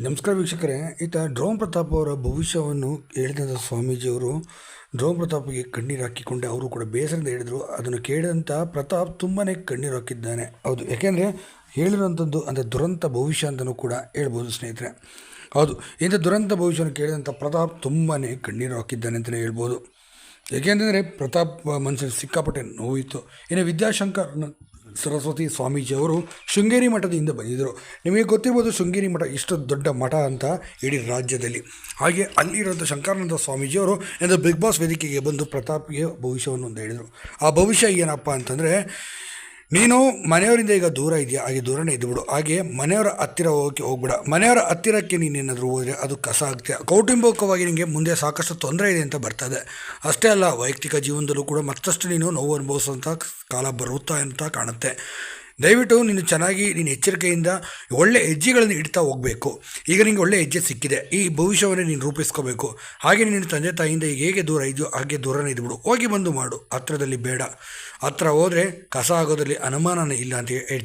ನಮಸ್ಕಾರ ವೀಕ್ಷಕರೇ. ಈತ ಡ್ರೋಮ್ ಪ್ರತಾಪ್ ಅವರ ಭವಿಷ್ಯವನ್ನು ಹೇಳಿದಂಥ ಸ್ವಾಮೀಜಿಯವರು ಡ್ರೋಮ್ ಪ್ರತಾಪ್ಗೆ ಕಣ್ಣೀರು ಹಾಕಿಕೊಂಡೆ. ಅವರು ಕೂಡ ಬೇಸರದಿಂದ ಹೇಳಿದರು. ಅದನ್ನು ಕೇಳಿದಂಥ ಪ್ರತಾಪ್ ತುಂಬಾ ಕಣ್ಣೀರು ಹಾಕಿದ್ದಾನೆ. ಹೌದು. ಯಾಕೆಂದರೆ ಹೇಳಿರುವಂಥದ್ದು ಅಂದರೆ ದುರಂತ ಭವಿಷ್ಯ ಅಂತಲೂ ಕೂಡ ಹೇಳ್ಬೋದು ಸ್ನೇಹಿತರೆ. ಹೌದು. ಇಂಥ ದುರಂತ ಭವಿಷ್ಯವನ್ನು ಕೇಳಿದಂಥ ಪ್ರತಾಪ್ ತುಂಬಾ ಕಣ್ಣೀರು ಹಾಕಿದ್ದಾನೆ ಅಂತಲೇ ಹೇಳ್ಬೋದು. ಏಕೆಂತಂದರೆ ಪ್ರತಾಪ್ ಮನಸ್ಸಲ್ಲಿ ಸಿಕ್ಕಾಪಟ್ಟೆ ನೋವಿತ್ತು. ಇನ್ನು ವಿದ್ಯಾಶಂಕರ್ ಸರಸ್ವತಿ ಸ್ವಾಮೀಜಿ ಅವರು ಶೃಂಗೇರಿ ಮಠದಿಂದ ಬಂದಿದ್ದರು. ನಿಮಗೆ ಗೊತ್ತಿರ್ಬೋದು ಶೃಂಗೇರಿ ಮಠ ಇಷ್ಟು ದೊಡ್ಡ ಮಠ ಅಂತ ಇಡೀ ರಾಜ್ಯದಲ್ಲಿ. ಹಾಗೆ ಅಲ್ಲಿರೋಂಥ ಶಂಕರಾನಂದ ಸ್ವಾಮೀಜಿಯವರು ಎಂದು ಬಿಗ್ ಬಾಸ್ ವೇದಿಕೆಗೆ ಬಂದು ಪ್ರತಾಪ್ಗೆ ಭವಿಷ್ಯವನ್ನು ಒಂದು ಹೇಳಿದರು. ಆ ಭವಿಷ್ಯ ಏನಪ್ಪ ಅಂತಂದರೆ ನೀನು ಮನೆಯವರಿಂದ ಈಗ ದೂರ ಇದೆಯಾ? ಹಾಗೆ ದೂರನೇ ಇದ್ದುಬಿಡು. ಹಾಗೆ ಮನೆಯವರ ಹತ್ತಿರ ಹೋಗೋಕ್ಕೆ ಹೋಗ್ಬೇಡ. ಮನೆಯವರ ಹತ್ತಿರಕ್ಕೆ ನೀನೇನಾದರೂ ಹೋದರೆ ಅದು ಕಸ ಆಗ್ತೀಯ ಕೌಟುಂಬಿಕವಾಗಿ ನಿಮಗೆ ಮುಂದೆ ಸಾಕಷ್ಟು ತೊಂದರೆ ಇದೆ ಅಂತ ಬರ್ತದೆ. ಅಷ್ಟೇ ಅಲ್ಲ, ವೈಯಕ್ತಿಕ ಜೀವನದಲ್ಲೂ ಕೂಡ ಮತ್ತಷ್ಟು ನೀನು ನೋವು ಅನುಭವಿಸುವಂಥ ಕಾಲ ಬರುತ್ತಾ ಅಂತ ಕಾಣುತ್ತೆ. ದಯವಿಟ್ಟು ನೀನು ಚೆನ್ನಾಗಿ ನೀನು ಎಚ್ಚರಿಕೆಯಿಂದ ಒಳ್ಳೆ ಹೆಜ್ಜೆಗಳನ್ನು ಇಡ್ತಾ ಹೋಗಬೇಕು. ಈಗ ನಿಂಗೆ ಒಳ್ಳೆ ಹೆಜ್ಜೆ ಸಿಕ್ಕಿದೆ. ಈ ಭವಿಷ್ಯವನ್ನು ನೀನು ರೂಪಿಸ್ಕೋಬೇಕು. ಹಾಗೆ ನಿನ್ನ ತಂದೆ ತಾಯಿಯಿಂದ ಈಗ ಹೇಗೆ ದೂರ ಇದೆಯೋ ಹಾಗೆ ದೂರನೇ ಇದ್ಬಿಡು. ಹೋಗಿ ಬಂದು ಮಾಡು. ಹತ್ರದಲ್ಲಿ ಬೇಡ. ಹತ್ರ ಹೋದರೆ ಕಸ ಆಗೋದರಲ್ಲಿ ಅನುಮಾನನೇ ಇಲ್ಲ ಅಂತ ಹೇಳ್ತೀನಿ